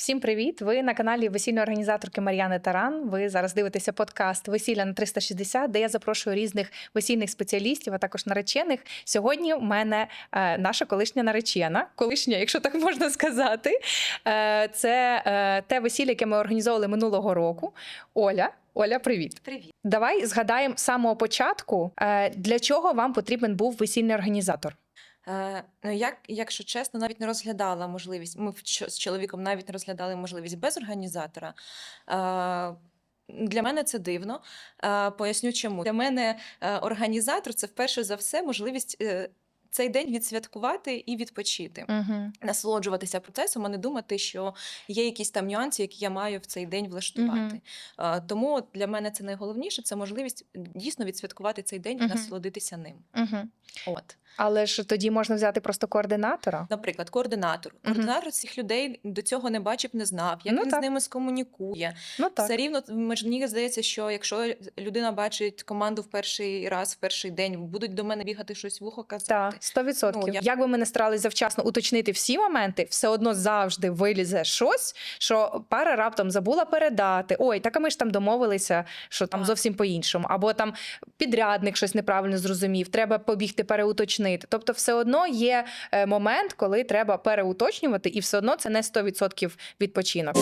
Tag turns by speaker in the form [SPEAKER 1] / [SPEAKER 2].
[SPEAKER 1] Всім привіт! Ви на каналі весільної організаторки Мар'яни Таран. Ви зараз дивитеся подкаст Весілля на 360, де я запрошую різних весільних спеціалістів, а також наречених. Сьогодні в мене е, наша колишня наречена, колишня, якщо так можна сказати. Е, це е, те весілля, яке ми організовували минулого року. Оля. Оля, привіт.
[SPEAKER 2] Привіт.
[SPEAKER 1] Давай згадаємо з самого початку, е, для чого вам потрібен був весільний організатор.
[SPEAKER 2] Е, ну, як, якщо чесно, навіть не розглядала можливість. Ми з чоловіком навіть не розглядали можливість без організатора. Е, для мене це дивно. Е, поясню чому. Для мене е, організатор це вперше за все можливість е, цей день відсвяткувати і відпочити.
[SPEAKER 1] Угу.
[SPEAKER 2] Насолоджуватися процесом, а не думати, що є якісь там нюанси, які я маю в цей день влаштувати. Е, тому для мене це найголовніше це можливість дійсно відсвяткувати цей день і
[SPEAKER 1] Мгм.
[SPEAKER 2] насолодитися ним.
[SPEAKER 1] Угу.
[SPEAKER 2] От.
[SPEAKER 1] Але ж тоді можна взяти просто координатора.
[SPEAKER 2] Наприклад, координатор. Координатор цих людей до цього не бачив, не знав, як
[SPEAKER 1] Ну,
[SPEAKER 2] він
[SPEAKER 1] так.
[SPEAKER 2] з ними скомунікує.
[SPEAKER 1] Ну так.
[SPEAKER 2] Все рівно мені здається, що якщо людина бачить команду в перший раз, в перший день, будуть до мене бігати щось в ухо казати.
[SPEAKER 1] Так, 100%.
[SPEAKER 2] Ну, я-
[SPEAKER 1] Як би ми не старалися завчасно уточнити всі моменти, все одно завжди вилізе щось, що пара раптом забула передати. Ой, так а ми ж там домовилися, що там
[SPEAKER 2] Так.
[SPEAKER 1] зовсім по-іншому. Або там підрядник щось неправильно зрозумів, треба побігти переуточнити. Тобто, все одно є е, момент, коли треба переуточнювати, і все одно це не 100% відпочинок.